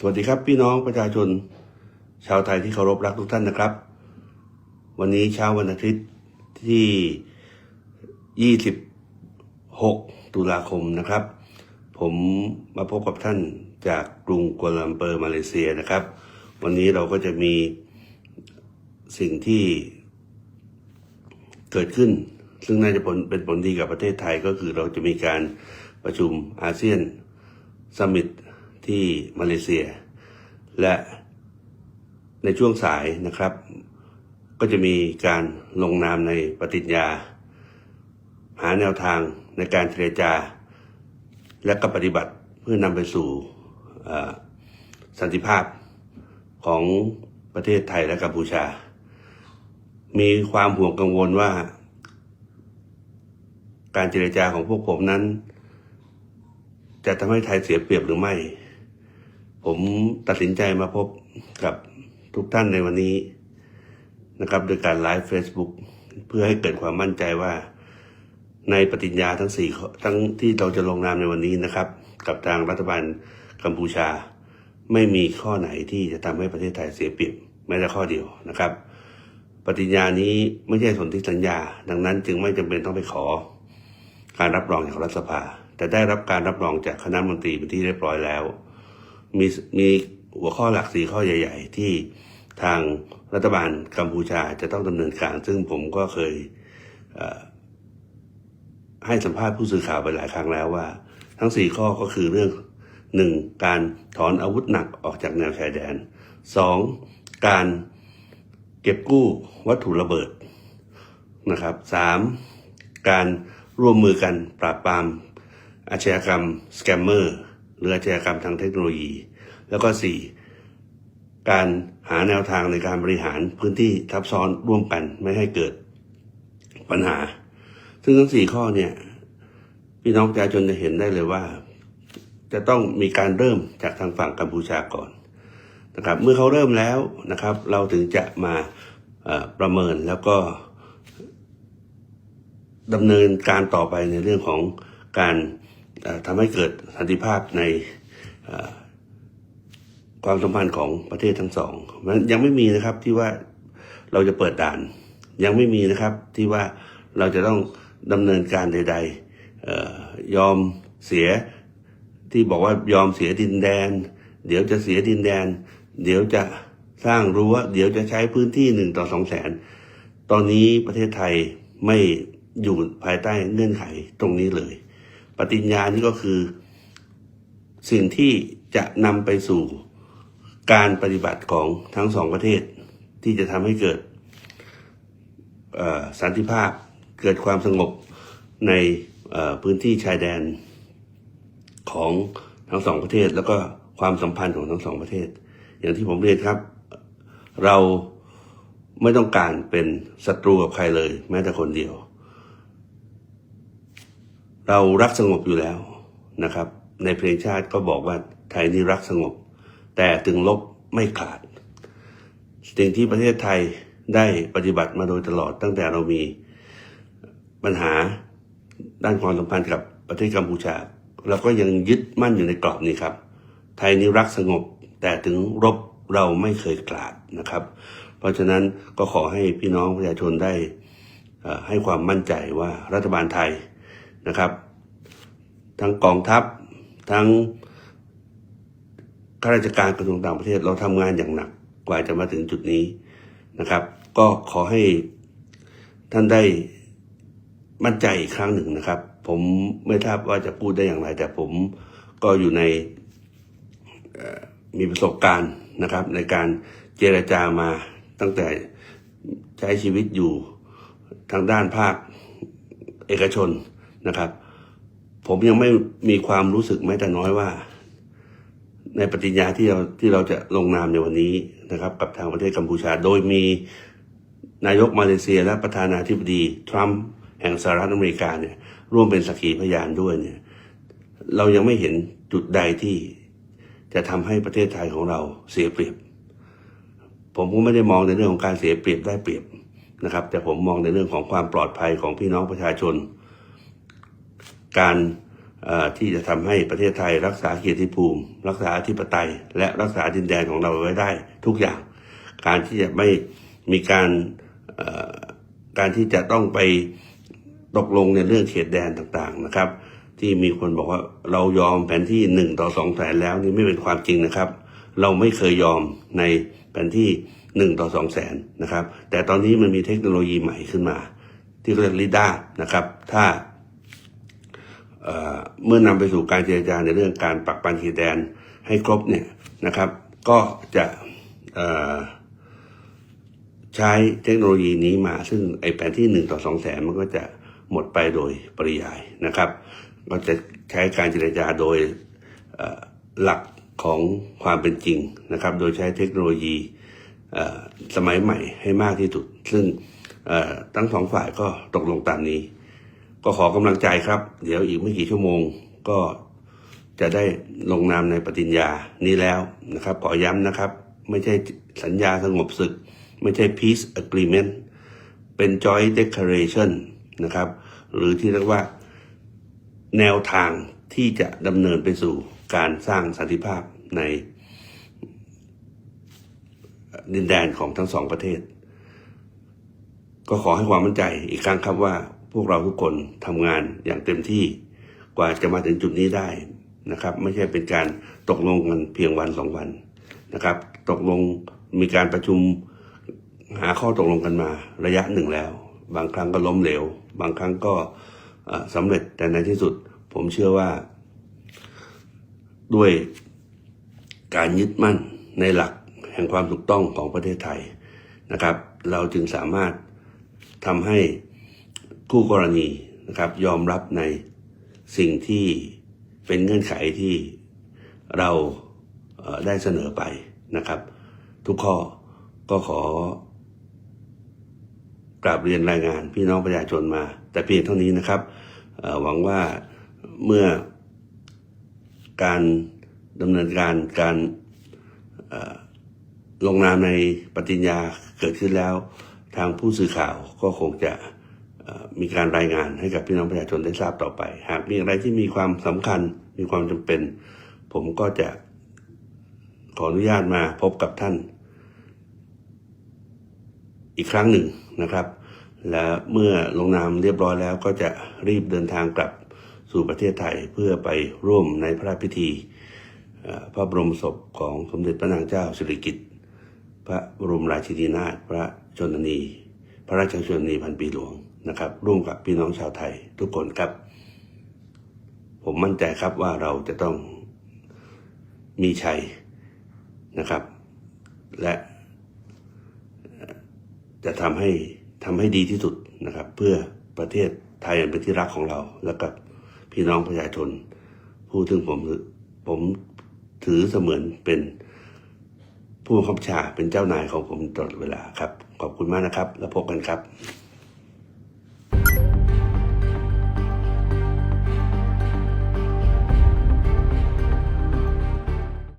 สวัสดีครับพี่น้องประชาชน ชาวไทยที่เคารพรักทุกท่านนะครับ วันนี้เช้าวันอาทิตย์ที่ 26 ตุลาคมนะครับ ผมมาพบกับท่านจากกรุงกัวลาลัมเปอร์มาเลเซียนะครับ วันนี้เราก็จะมีสิ่งที่เกิดขึ้น ซึ่งน่าจะผลเป็นผลดีกับประเทศไทยก็คือเราจะมีการประชุมอาเซียนซัมมิต ที่มาเลเซีย และในช่วงสายนะครับ ก็จะมีการลงนามในปฏิญญา หาแนวทางในการเจรจา และก็ปฏิบัติเพื่อนำไปสู่สันติภาพของประเทศไทยและกัมพูชา มีความห่วงกังวลว่า การเจรจาของพวกผมนั้น จะทำให้ไทยเสียเปรียบหรือไม่ ผมตัดสินใจมาพบกับทุกท่านในวันนี้นะครับ โดยการไลฟ์ Facebook เพื่อให้เกิดความมั่นใจว่า ในปฏิญญาทั้งสี่ทั้งที่เราจะลงนามในวันนี้นะครับ กับทางรัฐบาลกัมพูชา ไม่มีข้อไหนที่จะทำให้ประเทศไทยเสียเปรียบแม้แต่ข้อเดียวนะครับ ปฏิญญานี้ไม่ใช่สนธิสัญญา ดังนั้นจึงไม่จำเป็นต้องไปขอ การรับรองจากรัฐสภา แต่ได้รับการรับรองจากคณะมนตรีเป็นที่เรียบร้อยแล้ว มีมีหัวข้อหลักสี่ข้อใหญ่ ๆ ที่ทางรัฐบาลกัมพูชาจะต้องดำเนินการ ซึ่งผมก็เคยให้สัมภาษณ์ผู้สื่อข่าวไปหลายครั้งแล้วว่า ทั้งสี่ข้อก็คือเรื่องหนึ่งการถอนอาวุธหนักออกจากแนวชายแดนสองการเก็บกู้วัตถุระเบิดนะครับสามการร่วมมือกันปราบปรามอาชญากรรมสแกมเมอร์ หรืออาชญากรรมทางเทคโนโลยี แล้วก็สี่การหาแนวทางในการบริหารพื้นที่ทับซ้อนร่วมกันไม่ให้เกิดปัญหา ซึ่งทั้งสี่ข้อเนี่ยพี่น้องประชาชนจะเห็นได้เลยว่า จะต้องมีการเริ่มจากทางฝั่งกัมพูชาก่อนนะครับเมื่อเขาเริ่มแล้วนะครับ เราถึงจะมาประเมินแล้วก็ดำเนินการต่อไปในเรื่องของการ ทำให้เกิดสันติภาพในความสัมพันธ์ของประเทศทั้งสองมันยังไม่มีนะครับที่ว่าเราจะเปิดด่าน ยังไม่มีนะครับที่ว่าเราจะต้องดำเนินการใดๆยอมเสียที่บอกว่ายอมเสียดินแดน เดี๋ยวจะเสียดินแดน เดี๋ยวจะสร้างรั้วเดี๋ยวจะใช้พื้นที่หนึ่งต่อสองแสนตอนนี้ประเทศไทยไม่อยู่ภายใต้เงื่อนไขตรงนี้เลย ปฏิญญานี่ก็คือ สิ่งที่จะนำไปสู่การปฏิบัติของทั้งสองประเทศ ที่จะทำให้เกิดสันติภาพเกิดความสงบในพื้นที่ชายแดนของทั้งสองประเทศ แล้วก็ความสัมพันธ์ของทั้งสองประเทศ อย่างที่ผมเรียนครับ เราไม่ต้องการเป็นศัตรูกับใครเลย แม้แต่คนเดียว เรารักสงบอยู่แล้วนะครับ ในเพลงชาติก็บอกว่าไทยนี่รักสงบ แต่ถึงลบไม่ขาด สิ่งที่ประเทศไทยได้ปฏิบัติมาโดยตลอดตั้งแต่เรามีปัญหาด้านความสัมพันธ์กับประเทศกัมพูชาเราก็ยังยึดมั่นอยู่ในกรอบนี้ครับ ไทยนี่รักสงบ แต่ถึงรบเราไม่เคยกลาดนะครับ เพราะฉะนั้นก็ขอให้พี่น้องประชาชนได้ให้ความมั่นใจว่ารัฐบาลไทย นะครับ ทั้งกองทัพทั้งข้าราชการกระทรวงต่างประเทศเราทำงานอย่างหนักกว่าจะมาถึงจุดนี้นะครับ ก็ขอให้ท่านได้มั่นใจอีกครั้งหนึ่งนะครับ ผมไม่ทราบว่าจะพูดได้อย่างไร แต่ผมก็อยู่ในมีประสบการณ์นะครับ ในการเจรจามาตั้งแต่ใช้ชีวิตอยู่ทางด้านภาคเอกชน นะครับ ผมยังไม่มีความรู้สึกแม้แต่น้อยว่า ในปฏิญญาที่เราที่เราจะลงนามในวันนี้นะครับ กับทางประเทศกัมพูชา โดยมีนายกมาเลเซีย และประธานาธิบดีทรัมป์แห่งสหรัฐอเมริกาเนี่ย ร่วมเป็นสักขีพยานด้วยเนี่ย เรายังไม่เห็นจุดใดที่จะทำให้ประเทศไทยของเราเสียเปรียบ ผมก็ไม่ได้มองในเรื่องของการเสียเปรียบได้เปรียบนะครับ แต่ผมมองในเรื่องของความปลอดภัยของพี่น้องประชาชน การที่จะทำให้ประเทศไทยรักษาเกียรติภูมิ รักษาอธิปไตย และรักษาดินแดนของเราไว้ได้ทุกอย่าง การที่จะไม่มีการการที่จะต้องไปตกลงในเรื่องเขตแดนต่างๆนะครับ ที่มีคนบอกว่าเรายอมแผนที่หนึ่งต่อสองแสนแล้วนี่ไม่เป็นความจริงนะครับ เราไม่เคยยอมในแผนที่หนึ่งต่อสองแสนนะครับ แต่ตอนนี้มันมีเทคโนโลยีใหม่ขึ้นมา ที่เขาเรียกลิด้านะครับ ถ้า เมื่อนำไปสู่การเจรจาในเรื่องการปักปันขีดแดนให้ครบเนี่ยนะครับ ก็จะใช้เทคโนโลยีนี้มา ซึ่งไอแผนที่หนึ่งต่อสองแสนมันก็จะหมดไปโดยปริยายนะครับ ก็จะใช้การเจรจาโดยหลักของความเป็นจริงนะครับ โดยใช้เทคโนโลยีสมัยใหม่ให้มากที่สุด ซึ่งทั้งสองฝ่ายก็ตกลงตามนี้ ก็ขอกำลังใจครับ เดี๋ยวอีกไม่กี่ชั่วโมงก็จะได้ลงนามในปฏิญญานี้แล้วนะครับ ขอย้ำนะครับ ไม่ใช่สัญญาสงบศึก ไม่ใช่ peace agreement เป็น joint declaration นะครับ หรือที่เรียกว่าแนวทางที่จะดำเนินไปสู่การสร้างสันติภาพในดินแดนของทั้งสองประเทศ ก็ขอให้ความมั่นใจอีกครั้งครับว่า พวกเราทุกคนทำงานอย่างเต็มที่กว่าจะมาถึงจุดนี้ได้นะครับ ไม่ใช่เป็นการตกลงกันเพียงวันสองวันนะครับ ตกลงมีการประชุมหาข้อตกลงกันมาระยะหนึ่งแล้ว บางครั้งก็ล้มเหลว บางครั้งก็สำเร็จแต่ในที่สุดผมเชื่อว่า ด้วยการยึดมั่นในหลักแห่งความถูกต้องของประเทศไทยนะครับ เราจึงสามารถทำให้ คู่กรณีนะครับยอมรับในสิ่งที่เป็นเงื่อนไขที่เราได้เสนอไปนะครับ ทุกข้อก็ขอกราบเรียนรายงานพี่น้องประชาชนมา แต่เพียงเท่านี้นะครับหวังว่าเมื่อการดำเนินการการลงนามในปฏิญญาเกิดขึ้นแล้ว ทางผู้สื่อข่าวก็คงจะ มีการรายงานให้กับพี่น้องประชาชนได้ทราบต่อไป หากมีอะไรที่มีความสำคัญมีความจำเป็น ผมก็จะขออนุญาตมาพบกับท่าน อีกครั้งหนึ่งนะครับ และเมื่อลงนามเรียบร้อยแล้วก็จะรีบเดินทางกลับสู่ประเทศไทยเพื่อไปร่วมในพระราชพิธีพ่อพระบรมศพของสมเด็จพระนางเจ้าสิริกิติ์พระบรมราชินีนาถพระชนนี พระราชชนนีพันปีหลวง นะครับ ร่วมกับพี่น้องชาวไทยทุกคนครับ ผมมั่นใจครับว่าเราจะต้องมีชัยนะครับ และจะทำให้ทำให้ดีที่สุดนะครับ เพื่อประเทศไทยอันเป็นที่รักของเรา และกับพี่น้องประชาชน ผู้ถึงผมผมถือเสมือนเป็นผู้บังคับชาเป็นเจ้านายของผมตลอดเวลาครับ ขอบคุณมากนะครับ แล้วพบกันครับ